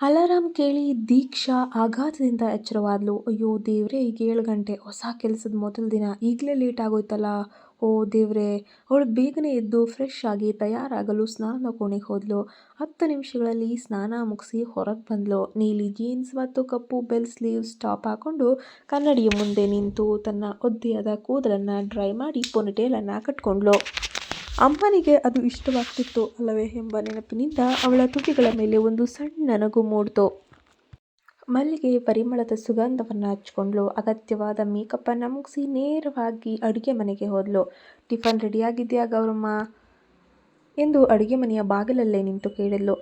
Alarm ಕೇಳಿ ದೀಕ್ಷಾ ಆಘಾತದಿಂದ ಎಚ್ಚರವಾದ್ಲು. ಅಯ್ಯೋ ದೇವ್ರೇ ಈಗ ಏಳು ಗಂಟೆ, ಹೊಸ ಕೆಲಸದ ಮೊದಲ ದಿನ, ಈಗಲೇ ಲೇಟ್ ಆಗೋಯ್ತಲ್ಲ, ಓ ದೇವ್ರೇ. ಅವಳು ಬೇಗನೆ ಎದ್ದು ಫ್ರೆಶ್ ಆಗಿ ತಯಾರಾಗಲು ಸ್ನಾನದ ಕೋಣೆಗೆ ಹೋದ್ಲು. ಹತ್ತು ನಿಮಿಷಗಳಲ್ಲಿ ಸ್ನಾನ ಮುಗಿಸಿ ಹೊರಗೆ ಬಂದ್ಲು. ನೀಲಿ ಜೀನ್ಸ್ ಮತ್ತು ಕಪ್ಪು ಬೆಲ್ ಸ್ಲೀವ್ಸ್ ಟಾಪ್ ಹಾಕ್ಕೊಂಡು ಕನ್ನಡಿಯ ಮುಂದೆ ನಿಂತು ತನ್ನ ಒದ್ದೆಯಾದ ಕೂದಲನ್ನು ಡ್ರೈ ಮಾಡಿ ಪೊನಿಟೇಲನ್ನು ಕಟ್ಕೊಂಡ್ಲು. ಅಮ್ಮನಿಗೆ ಅದು ಇಷ್ಟವಾಗ್ತಿತ್ತು ಅಲ್ಲವೇ ಎಂಬ ನೆನಪಿನಿಂದ ಅವಳ ತುಟಿಗಳ ಮೇಲೆ ಒಂದು ಸಣ್ಣ ನಗು ಮೂಡ್ತು. ಮಲ್ಲಿಗೆ ಪರಿಮಳದ ಸುಗಂಧವನ್ನು ಹಚ್ಕೊಂಡ್ಲು ಅಗತ್ಯವಾದ ಮೇಕಪ್ ಮುಗಿಸಿ ಮುಗ್ಸಿ ನೇರವಾಗಿ ಅಡುಗೆ ಮನೆಗೆ ಹೋದ್ಲು. ಟಿಫನ್ ರೆಡಿಯಾಗಿದೆಯಾ ಗೌರಮ್ಮ ಎಂದು ಅಡುಗೆ ಮನೆಯ ಬಾಗಿಲಲ್ಲೇ ನಿಂತು ಕೇಳಿದ್ಲು.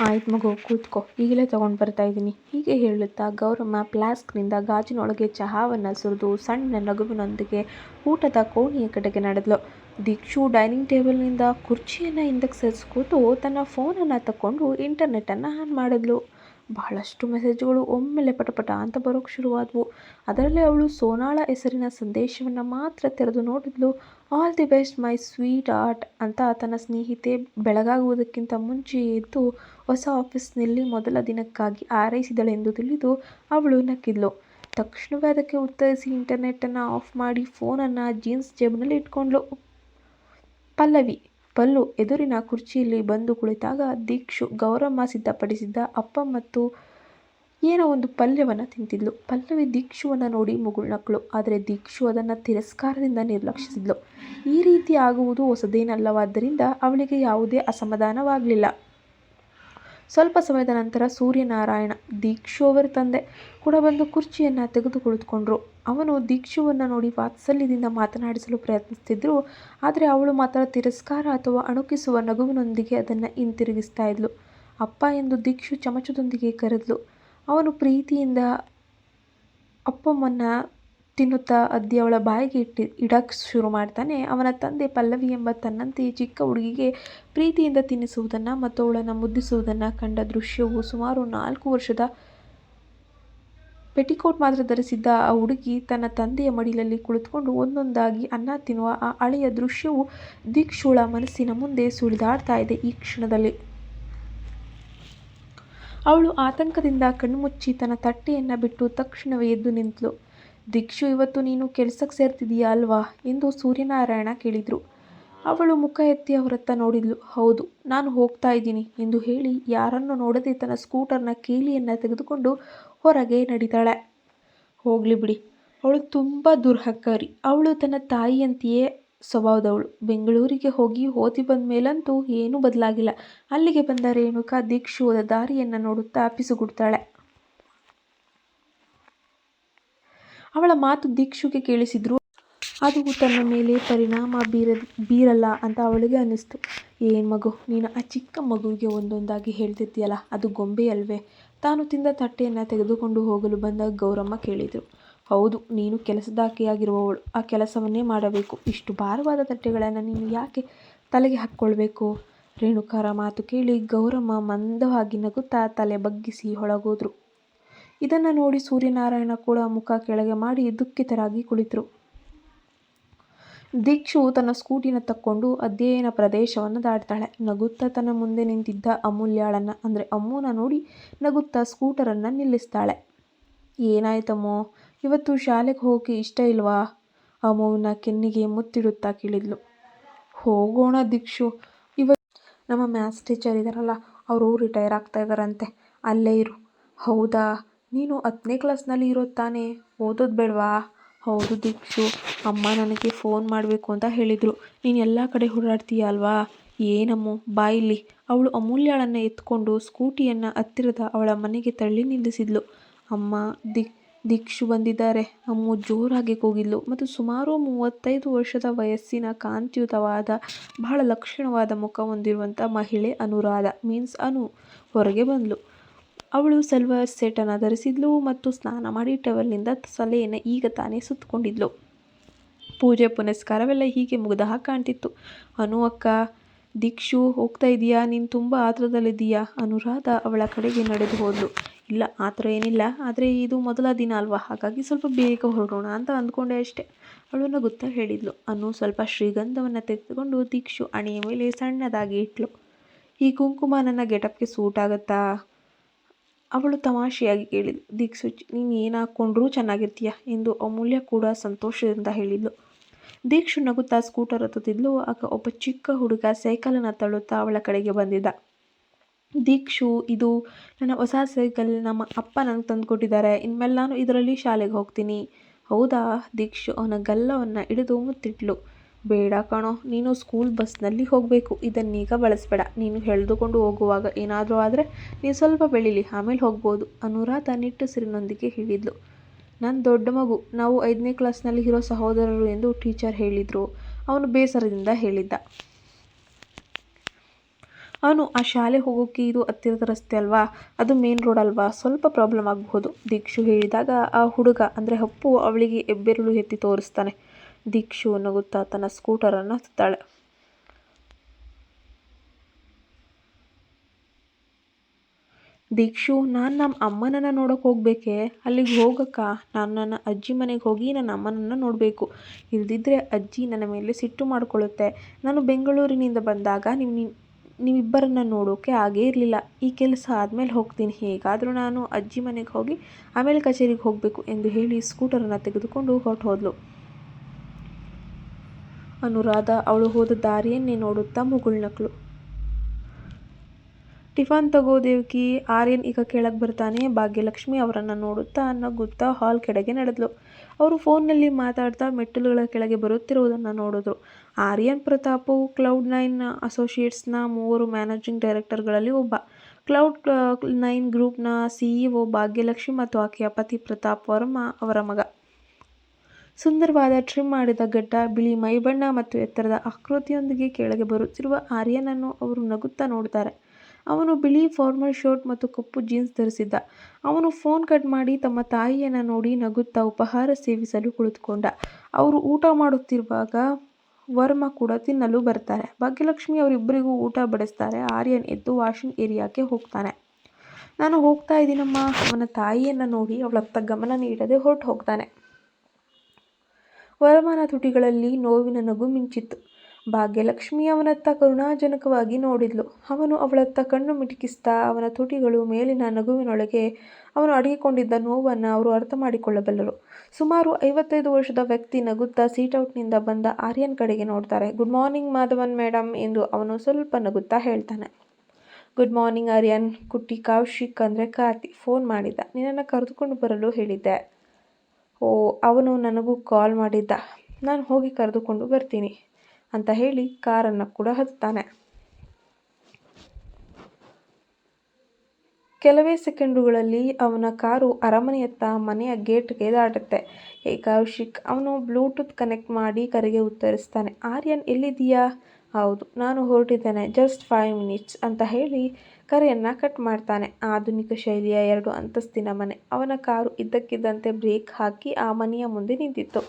ಆಯ್ತು ಮಗು ಕೂತ್ಕೋ, ಈಗಲೇ ತಗೊಂಡು ಬರ್ತಾ ಇದ್ದೀನಿ ಹೀಗೆ ಹೇಳುತ್ತಾ ಗೌರಮ್ಮ ಪ್ಲಾಸ್ಕ್ನಿಂದ ಗಾಜಿನೊಳಗೆ ಚಹಾವನ್ನು ಸುರಿದು ಸಣ್ಣ ನಗುವಿನೊಂದಿಗೆ ಊಟದ ಕೋಣೆಯ ಕಡೆಗೆ ನಡೆದ್ಲು. ದೀಕ್ಷು ಡೈನಿಂಗ್ ಟೇಬಲ್ನಿಂದ ಕುರ್ಚಿಯನ್ನ ಹಿಂದಕ್ಕೆ ಸರಿಸಿ ಕೂತು ತನ್ನ ಫೋನನ್ನು ತಕೊಂಡು ಇಂಟರ್ನೆಟ್ ಅನ್ನ ಆನ್ ಮಾಡಿದ್ಲು. ಬಹಳಷ್ಟು ಮೆಸೇಜ್ಗಳು ಒಮ್ಮೆಲೇ ಪಟಪಟ ಅಂತ ಬರೋಕ್ ಶುರುವಾದ್ವು. ಅದರಲ್ಲಿ ಅವಳು ಸೋನಾಳ ಹೆಸರಿನ ಸಂದೇಶವನ್ನ ಮಾತ್ರ ತೆರೆದು ನೋಡಿದ್ಲು. All the best, my sweetheart ಅಂತ ತನ್ನ ಸ್ನೇಹಿತೆ ಬೆಳಗಾಗುವುದಕ್ಕಿಂತ ಮುಂಚೆ ಎದ್ದು ಹೊಸ ಆಫೀಸ್ನಲ್ಲಿ ಮೊದಲ ದಿನಕ್ಕಾಗಿ ಹಾರೈಸಿದಳೆಂದು ತಿಳಿದು ಅವಳು ನಕ್ಕಿದ್ಲು. ತಕ್ಷಣವೇ ಅದಕ್ಕೆ ಉತ್ತರಿಸಿ ಇಂಟರ್ನೆಟ್ ಅನ್ನ ಆಫ್ ಮಾಡಿ ಫೋನನ್ನು ಜೀನ್ಸ್ ಜೇಬಿನಲ್ಲಿ ಇಟ್ಕೊಂಡ್ಳು. ಪಲ್ಲವಿ ಪಲ್ಲು ಎದುರಿನ ಕುರ್ಚಿಯಲ್ಲಿ ಬಂದು ಕುಳಿತಾಗ ದೀಕ್ಷು ಗೌರಮ್ಮ ಸಿದ್ಧಪಡಿಸಿದ್ದ ಅಪ್ಪ ಮತ್ತು ಏನೋ ಒಂದು ಪಲ್ಯವನ್ನು ತಿಂತಿದ್ಲು. ಪಲ್ಲವಿ ದೀಕ್ಷುವನ್ನು ನೋಡಿ ಮುಗುಳ್ನಕ್ಕಳು. ಆದರೆ ದೀಕ್ಷು ಅದನ್ನು ತಿರಸ್ಕಾರದಿಂದ ನಿರ್ಲಕ್ಷಿಸಿದ್ಲು. ಈ ರೀತಿ ಆಗುವುದು ಹೊಸದೇನಲ್ಲವಾದ್ದರಿಂದ ಅವಳಿಗೆ ಯಾವುದೇ ಅಸಮಾಧಾನವಾಗ್ಲಿಲ್ಲ. ಸ್ವಲ್ಪ ಸಮಯದ ನಂತರ ಸೂರ್ಯನಾರಾಯಣ, ದೀಕ್ಷು ಅವರ ತಂದೆ, ಕೂಡ ಬಂದು ಕುರ್ಚಿಯನ್ನು ತೆಗೆದು ಕುಳಿತುಕೊಂಡ್ರು. ಅವನು ದೀಕ್ಷುವನ್ನು ನೋಡಿ ವಾತ್ಸಲ್ಯದಿಂದ ಮಾತನಾಡಿಸಲು ಪ್ರಯತ್ನಿಸ್ತಿದ್ರು. ಆದರೆ ಅವಳು ಮಾತ್ರ ತಿರಸ್ಕಾರ ಅಥವಾ ಅಣುಕಿಸುವ ನಗುವಿನೊಂದಿಗೆ ಅದನ್ನು ಹಿಂತಿರುಗಿಸ್ತಾ ಇದ್ಲು. ಅಪ್ಪ ಎಂದು ದೀಕ್ಷು ಚಮಚದೊಂದಿಗೆ ಕರೆದ್ಲು. ಅವನು ಪ್ರೀತಿಯಿಂದ ಅಪ್ಪಮ್ಮನ್ನ ತಿನ್ನುತ್ತಾ ಅದ್ದಿ ಅವಳ ಬಾಯಿಗೆ ಇಡಕ್ ಶುರು ಮಾಡ್ತಾನೆ. ಅವನ ತಂದೆ ಪಲ್ಲವಿ ಎಂಬ ತನ್ನಂತೆ ಚಿಕ್ಕ ಹುಡುಗಿಗೆ ಪ್ರೀತಿಯಿಂದ ತಿನ್ನಿಸುವುದನ್ನು ಮತ್ತು ಅವಳನ್ನು ಮುದ್ದಿಸುವುದನ್ನು ಕಂಡ ದೃಶ್ಯವು ಸುಮಾರು ನಾಲ್ಕು ವರ್ಷದ ಪೆಟಿಕೋಟ್ ಮಾತ್ರ ಧರಿಸಿದ್ದ ಆ ಹುಡುಗಿ ತನ್ನ ತಂದೆಯ ಮಡಿಲಲ್ಲಿ ಕುಳಿತುಕೊಂಡು ಒಂದೊಂದಾಗಿ ಅನ್ನ ತಿನ್ನುವ ಆ ಹಳೆಯ ದೃಶ್ಯವು ದೀಕ್ಷುಳ ಮನಸ್ಸಿನ ಮುಂದೆ ಸುಳಿದಾಡ್ತಾ ಇದೆ ಈ ಕ್ಷಣದಲ್ಲಿ. ಅವಳು ಆತಂಕದಿಂದ ಕಣ್ಮುಚ್ಚಿ ತನ್ನ ತಟ್ಟೆಯನ್ನು ಬಿಟ್ಟು ತಕ್ಷಣವೇ ಎದ್ದು ನಿಂತ್ಳು. ದೀಕ್ಷು ಇವತ್ತು ನೀನು ಕೆಲಸಕ್ಕೆ ಸೇರ್ತಿದೀಯ ಅಲ್ವಾ ಎಂದು ಸೂರ್ಯನಾರಾಯಣ ಕೇಳಿದ್ರು. ಅವಳು ಮುಖ ಎತ್ತಿ ಅವರತ್ತ ನೋಡಿದ್ಲು. ಹೌದು, ನಾನು ಹೋಗ್ತಾ ಇದ್ದೀನಿ ಎಂದು ಹೇಳಿ ಯಾರನ್ನು ನೋಡದೆ ತನ್ನ ಸ್ಕೂಟರ್ನ ಕೀಲಿಯನ್ನು ತೆಗೆದುಕೊಂಡು ಹೊರಗೆ ನಡೀತಾಳೆ. ಹೋಗ್ಲಿ ಬಿಡಿ, ಅವಳು ತುಂಬ ದುರ್ಹಕ್ಕರಿ ಅವಳು ತನ್ನ ತಾಯಿಯಂತೆಯೇ ಸ್ವಭಾವದವಳು. ಬೆಂಗಳೂರಿಗೆ ಹೋಗಿ ಓದಿ ಬಂದ ಮೇಲಂತೂ ಏನೂ ಬದಲಾಗಿಲ್ಲ ಅಲ್ಲಿಗೆ ಬಂದ ರೇಣುಕಾ ದೀಕ್ಷು ಹೋದ ದಾರಿಯನ್ನು ನೋಡುತ್ತಾ ಪಿಸುಗುಡ್ತಾಳೆ. ಅವಳ ಮಾತು ದೀಕ್ಷುಗೆ ಕೇಳಿಸಿದ್ರು ಅದು ತನ್ನ ಮೇಲೆ ಪರಿಣಾಮ ಬೀರಲ್ಲ ಅಂತ ಅವಳಿಗೆ ಅನ್ನಿಸ್ತು. ಏನು ಮಗು, ನೀನು ಆ ಚಿಕ್ಕ ಮಗುವಿಗೆ ಒಂದೊಂದಾಗಿ ಹೇಳ್ತಿರ್ತೀಯಲ್ಲ, ಅದು ಗೊಂಬೆ ಅಲ್ವೇ ತಾನು ತಿಂದ ತಟ್ಟೆಯನ್ನು ತೆಗೆದುಕೊಂಡು ಹೋಗಲು ಬಂದಾಗ ಗೌರಮ್ಮ ಕೇಳಿದರು ಹೌದು, ನೀನು ಕೆಲಸದಾಕೆಯಾಗಿರುವವಳು. ಆ ಕೆಲಸವನ್ನೇ ಮಾಡಬೇಕು. ಇಷ್ಟು ಭಾರವಾದ ತಟ್ಟೆಗಳನ್ನು ನೀನು ಯಾಕೆ ತಲೆಗೆ ಹಾಕ್ಕೊಳ್ಬೇಕು. ರೇಣುಕಾರ ಮಾತು ಕೇಳಿ ಗೌರಮ್ಮ ಮಂದವಾಗಿ ನಗುತ್ತಾ ತಲೆ ಬಗ್ಗಿಸಿ ಒಳಗೋದ್ರು. ಇದನ್ನ ನೋಡಿ ಸೂರ್ಯನಾರಾಯಣ ಕೂಡ ಮುಖ ಕೆಳಗೆ ಮಾಡಿ ದುಃಖಿತರಾಗಿ ಕುಳಿತರು. ದೀಕ್ಷು ತನ್ನ ಸ್ಕೂಟಿನ ತಕ್ಕೊಂಡು ಅಧ್ಯಯನ ಪ್ರದೇಶವನ್ನು ದಾಟ್ತಾಳೆ. ನಗುತ್ತಾ ತನ್ನ ಮುಂದೆ ನಿಂತಿದ್ದ ಅಮೂಲ್ಯಾಳನ್ನು ಅಂದ್ರೆ ಅಮ್ಮೂನ ನೋಡಿ ನಗುತ್ತಾ ಸ್ಕೂಟರನ್ನ ನಿಲ್ಲಿಸ್ತಾಳೆ. ಏನಾಯ್ತಮ್ಮೋ, ಇವತ್ತು ಶಾಲೆಗೆ ಹೋಗಿ ಇಷ್ಟ ಇಲ್ವಾ ಅಮ್ಮುನ ಕೆನ್ನಿಗೆ ಮುತ್ತಿಡುತ್ತಾ ಕೇಳಿದ್ಲು. ಹೋಗೋಣ ದೀಕ್ಷು, ಇವತ್ತು ನಮ್ಮ ಮ್ಯಾಥ್ಸ್ ಟೀಚರ್ ಇದ್ದಾರಲ್ಲ ಅವರು ರಿಟೈರ್ ಆಗ್ತಾ ಇದ್ದಾರಂತೆ ಅಲ್ಲೇ ಇರು. ಹೌದಾ, ನೀನು ಹತ್ತನೇ ಕ್ಲಾಸ್ನಲ್ಲಿ ಇರೋದು ತಾನೇ, ಓದೋದು ಬೇಡವಾ ಹೌದು ದೀಕ್ಷು, ಅಮ್ಮ ನನಗೆ ಫೋನ್ ಮಾಡಬೇಕು ಅಂತ ಹೇಳಿದರು ನೀನು ಎಲ್ಲ ಕಡೆ ಓಡಾಡ್ತೀಯ ಅಲ್ವಾ. ಏನಮ್ಮು ಬಾ. ಅವಳು ಅಮೂಲ್ಯಾಳನ್ನು ಎತ್ಕೊಂಡು ಸ್ಕೂಟಿಯನ್ನು ಹತ್ತಿರದ ಅವಳ ಮನೆಗೆ ತಳ್ಳಿ ನಿಲ್ಲಿಸಿದ್ಲು. ಅಮ್ಮ, ದೀಕ್ಷು ಬಂದಿದ್ದಾರೆ ಅಮ್ಮು ಜೋರಾಗಿ ಕೂಗಿದ್ಲು ಮತ್ತು ಸುಮಾರು ಮೂವತ್ತೈದು ವರ್ಷದ ವಯಸ್ಸಿನ ಕಾಂತಿಯುತವಾದ ಬಹಳ ಲಕ್ಷಣವಾದ ಮುಖ ಹೊಂದಿರುವಂಥ ಮಹಿಳೆ ಅನುರಾಧ ಮೀನ್ಸ್ ಅನು ಹೊರಗೆ ಬಂದ್ಲು. ಅವಳು ಸಲ್ವಾರ್ ಸೆಟನ್ನು ಧರಿಸಿದ್ಲು ಮತ್ತು ಸ್ನಾನ ಮಾಡಿ ಟವೆಲ್ನಿಂದ ತಲೆಯನ್ನ ಈಗ ತಾನೇ ಸುತ್ತಕೊಂಡಿದ್ಲು ಪೂಜೆ ಪುನಸ್ಕಾರವೆಲ್ಲ ಹೀಗೆ ಮುಗಿದ ಹಾಗೆ ಕಾಣ್ತಿತ್ತು. ಅನು, ಅಕ್ಕ, ದೀಕ್ಷು, ಹೋಗ್ತಾ ಇದೀಯಾ ನೀನು ತುಂಬ ಆತುರದಲ್ಲಿದ್ದೀಯಾ ಅನುರಾಧ ಅವಳ ಕಡೆಗೆ ನಡೆದು ಹೋದ್ಲು. ಇಲ್ಲ ಆ ಥರ ಏನಿಲ್ಲ ಆದರೆ ಇದು ಮೊದಲ ದಿನ ಅಲ್ವಾ ಹಾಗಾಗಿ ಸ್ವಲ್ಪ ಬೇಗ ಹೊರಡೋಣ ಅಂತ ಅಂದ್ಕೊಂಡೆ ಅಷ್ಟೇ ಅವಳನ್ನು ಗೊತ್ತಾ ಹೇಳಿದ್ಲು. ಅನು ಸ್ವಲ್ಪ ಶ್ರೀಗಂಧವನ್ನು ತೆಗೆದುಕೊಂಡು ದೀಕ್ಷು ಅಣಿಯ ಮೇಲೆ ಸಣ್ಣದಾಗಿ ಇಟ್ಲು. ಈ ಕುಂಕುಮ ನನ್ನ ಗೆಟಪ್ಗೆ ಸೂಟ್ ಆಗತ್ತಾ ಅವಳು ತಮಾಷೆಯಾಗಿ ಕೇಳಿದ್ಳು. ದೀಕ್ಷು ನೀನು ಏನು ಹಾಕ್ಕೊಂಡ್ರೂ ಚೆನ್ನಾಗಿರ್ತೀಯ? ಎಂದು ಅಮೂಲ್ಯ ಕೂಡ ಸಂತೋಷದಿಂದ ಹೇಳಿದ್ಲು. ದೀಕ್ಷು ನಗುತ್ತಾ ಸ್ಕೂಟರ್ ಹತ್ತುತ್ತಿದ್ಲು. ಆಗ ಒಬ್ಬ ಚಿಕ್ಕ ಹುಡುಗ ಸೈಕಲನ್ನು ತಳ್ಳುತ್ತಾ ಅವಳ ಕಡೆಗೆ ಬಂದಿದ್ದ. ದೀಕ್ಷು, ಇದು ನನ್ನ ಹೊಸ ಸೈಕಲ್, ನಮ್ಮ ಅಪ್ಪ ನನಗೆ ತಂದುಕೊಟ್ಟಿದ್ದಾರೆ. ಇನ್ಮೇಲೆ ನಾನು ಇದರಲ್ಲಿ ಶಾಲೆಗೆ ಹೋಗ್ತೀನಿ. ಹೌದಾ? ದೀಕ್ಷು ಅವನ ಗಲ್ಲವನ್ನು ಹಿಡಿದು ಮುತ್ತಿಟ್ಲು. ಬೇಡ ಕಣೋ, ನೀನು ಸ್ಕೂಲ್ ಬಸ್ನಲ್ಲಿ ಹೋಗಬೇಕು. ಇದನ್ನೀಗ ಬಳಸಬೇಡ. ನೀನು ಎಳೆದುಕೊಂಡು ಹೋಗುವಾಗ ಏನಾದರೂ ಆದರೆ ನೀನು ಸ್ವಲ್ಪ ಬೆಳೀಲಿ, ಆಮೇಲೆ ಹೋಗ್ಬೋದು. ಅನುರಾಧ ನಿಟ್ಟುಸಿರಿನೊಂದಿಗೆ ಹೇಳಿದ್ಲು. ನನ್ನ ದೊಡ್ಡ ಮಗು, ನಾವು ಐದನೇ ಕ್ಲಾಸ್ನಲ್ಲಿ ಇರೋ ಸಹೋದರರು ಎಂದು ಟೀಚರ್ ಹೇಳಿದರು. ಅವನು ಬೇಸರದಿಂದ ಹೇಳಿದ್ದ. ಅವನು, ಆ ಶಾಲೆ ಹೋಗೋಕ್ಕೆ ಇದು ಹತ್ತಿರದ ರಸ್ತೆ ಅಲ್ವಾ? ಅದು ಮೇನ್ ರೋಡ್ ಅಲ್ವಾ? ಸ್ವಲ್ಪ ಪ್ರಾಬ್ಲಮ್ ಆಗಬಹುದು, ದೀಕ್ಷು ಹೇಳಿದಾಗ ಆ ಹುಡುಗ, ಅಂದರೆ ಅಪ್ಪು, ಅವಳಿಗೆ ಎಬ್ಬೆರಳು ಎತ್ತಿ ತೋರಿಸ್ತಾನೆ. ದೀಕ್ಷು ನಗುತ್ತಾ ತನ್ನ ಸ್ಕೂಟರನ್ನು ಹತ್ತುತ್ತಾಳೆ. ದೀಕ್ಷು, ನಾನು ನಮ್ಮ ಅಮ್ಮನನ್ನು ನೋಡೋಕೆ ಹೋಗ್ಬೇಕೆ? ಅಲ್ಲಿಗೆ ಹೋಗಕ್ಕ. ನಾನು ನನ್ನ ಅಜ್ಜಿ ಮನೆಗೆ ಹೋಗಿ ನನ್ನ ಅಮ್ಮನನ್ನು ನೋಡಬೇಕು. ಇಲ್ದಿದ್ರೆ ಅಜ್ಜಿ ನನ್ನ ಮೇಲೆ ಸಿಟ್ಟು ಮಾಡಿಕೊಳ್ಳುತ್ತೆ ನಾನು ಬೆಂಗಳೂರಿನಿಂದ ಬಂದಾಗ ನೀವು ನೀವಿಬ್ಬರನ್ನ ನೋಡೋಕೆ ಆಗೇ ಇರಲಿಲ್ಲ. ಈ ಕೆಲಸ ಆದಮೇಲೆ ಹೋಗ್ತೀನಿ. ಹೇಗಾದರೂ ನಾನು ಅಜ್ಜಿ ಮನೆಗೆ ಹೋಗಿ ಆಮೇಲೆ ಕಚೇರಿಗೆ ಹೋಗಬೇಕು ಎಂದು ಹೇಳಿ ಸ್ಕೂಟರನ್ನು ತೆಗೆದುಕೊಂಡು ಹೊರಟು ಹೋದ್ಲು. ಅನುರಾಧ ಅವಳು ಹೋದ ದಾರಿಯನ್ನೇ ನೋಡುತ್ತಾ ಮುಗುಳ್ನಕ್ಳು ಟಿಫನ್ ತಗೋ ದೇವಕಿ, ಆರ್ಯನ್ ಈಗ ಕೆಳಗೆ ಬರ್ತಾನೆ. ಭಾಗ್ಯಲಕ್ಷ್ಮಿ ಅವರನ್ನು ನೋಡುತ್ತಾ ನಗುತ್ತಾ ಹಾಲ್ ಕೆಳಗೆ ನಡೆದ್ಲು. ಅವರು ಫೋನ್ನಲ್ಲಿ ಮಾತಾಡ್ತಾ ಮೆಟ್ಟಿಲುಗಳ ಕೆಳಗೆ ಬರುತ್ತಿರುವುದನ್ನು ನೋಡಿದ್ರು. ಆರ್ಯನ್, ಪ್ರತಾಪು, ಕ್ಲೌಡ್ ನೈನ್ ಅಸೋಸಿಯೇಟ್ಸ್ನ ಮೂವರು ಮ್ಯಾನೇಜಿಂಗ್ ಡೈರೆಕ್ಟರ್ಗಳಲ್ಲಿ ಒಬ್ಬ. ಕ್ಲೌಡ್ ನೈನ್ ಗ್ರೂಪ್ನ ಸಿಇಒ ಭಾಗ್ಯಲಕ್ಷ್ಮಿ ಮತ್ತು ಆಕೆಯ ಪತಿ ಪ್ರತಾಪ್ ವರ್ಮ ಅವರ ಮಗ. ಸುಂದರವಾದ ಟ್ರಿಮ್ ಮಾಡಿದ ಗಡ್ಡ ಬಿಳಿ ಮೈಬಣ್ಣ ಮತ್ತು ಎತ್ತರದ ಆಕೃತಿಯೊಂದಿಗೆ ಕೆಳಗೆ ಬರುತ್ತಿರುವ ಆರ್ಯನನ್ನು ಅವರು ನಗುತ್ತಾ ನೋಡ್ತಾರೆ ಅವನು ಬಿಳಿ ಫಾರ್ಮಲ್ ಶರ್ಟ್ ಮತ್ತು ಕಪ್ಪು ಜೀನ್ಸ್ ಧರಿಸಿದ್ದ. ಅವನು ಫೋನ್ ಕಟ್ ಮಾಡಿ ತಮ್ಮ ತಾಯಿಯನ್ನು ನೋಡಿ ನಗುತ್ತಾ ಉಪಹಾರ ಸೇವಿಸಲು ಕುಳಿತುಕೊಂಡ. ಅವರು ಊಟ ಮಾಡುತ್ತಿರುವಾಗ ವರ್ಮ ಕೂಡ ತಿನ್ನಲು ಬರ್ತಾರೆ. ಭಾಗ್ಯಲಕ್ಷ್ಮಿ ಅವರಿಬ್ಬರಿಗೂ ಊಟ ಬಡಿಸ್ತಾರೆ. ಆರ್ಯನ್ ಎದ್ದು ವಾಷಿಂಗ್ ಏರಿಯಾಕ್ಕೆ ಹೋಗ್ತಾನೆ. ನಾನು ಹೋಗ್ತಾ ಇದ್ದೀನಮ್ಮ. ಅವನ ತಾಯಿಯನ್ನು ನೋಡಿ ಅವಳತ್ತ ಗಮನ ನೀಡದೆ ಹೊರಟು ಹೋಗ್ತಾನೆ. ವರ್ಮನ ತುಟಿಗಳಲ್ಲಿ ನೋವಿನ ನಗು ಮಿಂಚಿತ್ತು. ಭಾಗ್ಯಲಕ್ಷ್ಮಿ ಅವನತ್ತ ಕರುಣಾಜನಕವಾಗಿ ನೋಡಿದ್ಲು. ಅವನು ಅವಳತ್ತ ಕಣ್ಣು ಮಿಟುಕಿಸ್ತಾ ಅವನ ತುಟಿಗಳು ಮೇಲಿನ ನಗುವಿನೊಳಗೆ ಅವನು ಅಡಗಿಕೊಂಡಿದ್ದ ನೋವನ್ನು ಅವರು ಅರ್ಥ ಮಾಡಿಕೊಳ್ಳಬಲ್ಲರು. ಸುಮಾರು ಐವತ್ತೈದು ವರ್ಷದ ವ್ಯಕ್ತಿ ನಗುತ್ತಾ ಸೀಟೌಟ್ನಿಂದ ಬಂದ ಆರ್ಯನ್ ಕಡೆಗೆ ನೋಡ್ತಾರೆ. ಗುಡ್ ಮಾರ್ನಿಂಗ್ ಮಾಧವನ್ ಮೇಡಮ್ ಎಂದು ಅವನು ಸ್ವಲ್ಪ ನಗುತ್ತಾ ಹೇಳ್ತಾನೆ. ಗುಡ್ ಮಾರ್ನಿಂಗ್ ಆರ್ಯನ್, ಕುಟ್ಟಿ ಕೌಶಿಕ್ ಅಂದರೆ ಕಾರ್ತಿ, ಫೋನ್ ಮಾಡಿದ್ದ. ನಿನ್ನನ್ನು ಕರೆದುಕೊಂಡು ಬರಲು ಹೇಳಿದ್ದೆ. ಓ, ಅವನು ನನಗೂ ಕಾಲ್ ಮಾಡಿದ್ದ. ನಾನು ಹೋಗಿ ಕರೆದುಕೊಂಡು ಬರ್ತೀನಿ ಅಂತ ಹೇಳಿ ಕಾರನ್ನು ಕೂಡ ಹತ್ತಾನೆ ಕೆಲವೇ ಸೆಕೆಂಡುಗಳಲ್ಲಿ ಅವನ ಕಾರು ಅರಮನೆಯತ್ತ ಮನೆಯ ಗೇಟ್ಗೆ ದಾಟುತ್ತೆ. ಏ ಅವನು ಬ್ಲೂಟೂತ್ ಕನೆಕ್ಟ್ ಮಾಡಿ ಕರೆಗೆ ಉತ್ತರಿಸ್ತಾನೆ. ಆರ್ಯನ್, ಎಲ್ಲಿದ್ದೀಯಾ? ಹೌದು, ನಾನು ಹೊರಟಿದ್ದೇನೆ. ಜಸ್ಟ್ ಫೈವ್ ಮಿನಿಟ್ಸ್ ಅಂತ ಹೇಳಿ ಕರೆಯನ್ನು ಕಟ್ ಮಾಡ್ತಾನೆ. ಆಧುನಿಕ ಶೈಲಿಯ ಎರಡು ಅಂತಸ್ತಿನ ಮನೆ. ಅವನ ಕಾರು ಇದ್ದಕ್ಕಿದ್ದಂತೆ ಬ್ರೇಕ್ ಹಾಕಿ ಆ ಮನೆಯ ಮುಂದೆ ನಿಂತಿತ್ತು.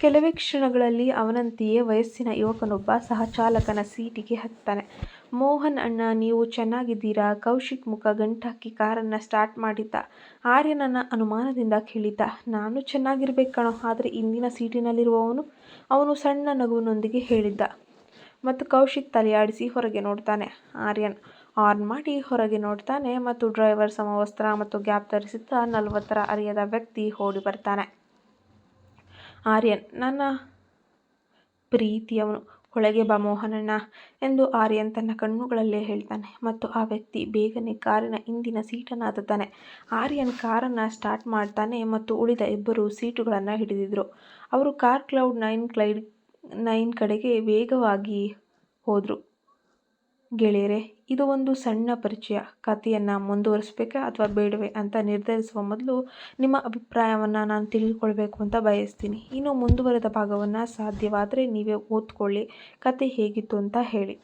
ಕೆಲವೇ ಕ್ಷಣಗಳಲ್ಲಿ ಅವನಂತೆಯೇ ವಯಸ್ಸಿನ ಯುವಕನೊಬ್ಬ ಸಹ ಚಾಲಕನ ಸೀಟಿಗೆ ಹತ್ತಾನೆ. ಮೋಹನ್ ಅಣ್ಣ, ನೀವು ಚೆನ್ನಾಗಿದ್ದೀರಾ? ಕೌಶಿಕ್ ಮುಖ ಗಂಟಾಕಿ ಕಾರನ್ನು ಸ್ಟಾರ್ಟ್ ಮಾಡಿದ್ದ. ಆರ್ಯನನ್ನ ಅನುಮಾನದಿಂದ ಕೇಳಿದ್ದ. ನಾನು ಚೆನ್ನಾಗಿರ್ಬೇಕು ಕಣೋ, ಆದರೆ ಇಂದಿನ ಸೀಟಿನಲ್ಲಿರುವವನು ಅವನು ಸಣ್ಣ ನಗುವಿನೊಂದಿಗೆ ಹೇಳಿದ್ದ. ಮತ್ತು ಕೌಶಿಕ್ ತಲೆಯಾಡಿಸಿ ಹೊರಗೆ ನೋಡ್ತಾನೆ. ಆರ್ಯನ್ ಆನ್ ಮಾಡಿ ಹೊರಗೆ ನೋಡ್ತಾನೆ ಮತ್ತು ಡ್ರೈವರ್ ಸಮವಸ್ತ್ರ ಮತ್ತು ಗ್ಯಾಪ್ ಧರಿಸಿದ್ದ ನಲವತ್ತರ ಅರಿಯದ ವ್ಯಕ್ತಿ ಓಡಿ ಬರ್ತಾನೆ. ಆರ್ಯನ್, ನನ್ನ ಪ್ರೀತಿಯವನು, ಒಳಗೆ ಬಾ ಮೋಹನಣ್ಣ ಎಂದು ಆರ್ಯನ್ ತನ್ನ ಕಣ್ಣುಗಳಲ್ಲೇ ಹೇಳ್ತಾನೆ ಮತ್ತು ಆ ವ್ಯಕ್ತಿ ಬೇಗನೆ ಕಾರಿನ ಇಂದಿನ ಸೀಟನ್ನು ಹತ್ತುತ್ತಾನೆ. ಆರ್ಯನ್ ಕಾರನ್ನು ಸ್ಟಾರ್ಟ್ ಮಾಡ್ತಾನೆ ಮತ್ತು ಉಳಿದ ಇಬ್ಬರು ಸೀಟುಗಳನ್ನು ಹಿಡಿದಿದ್ರು. ಅವರು car cloud nine cloud nine ಕಡೆಗೆ ವೇಗವಾಗಿ ಹೋದರು. ಗೆಳೆಯರೆ, ಇದು ಒಂದು ಸಣ್ಣ ಪರಿಚಯ. ಕಥೆಯನ್ನು ಮುಂದುವರಿಸಬೇಕಾ ಅಥವಾ ಬೇಡವೇ ಅಂತ ನಿರ್ಧರಿಸುವ ಮೊದಲು ನಿಮ್ಮ ಅಭಿಪ್ರಾಯವನ್ನು ನಾನು ತಿಳಿದುಕೊಳ್ಬೇಕು ಅಂತ ಬಯಸ್ತೀನಿ. ಇನ್ನು ಮುಂದುವರೆದ ಭಾಗವನ್ನು ಸಾಧ್ಯವಾದರೆ ನೀವೇ ಓದ್ಕೊಳ್ಳಿ. ಕತೆ ಹೇಗಿತ್ತು ಅಂತ ಹೇಳಿ.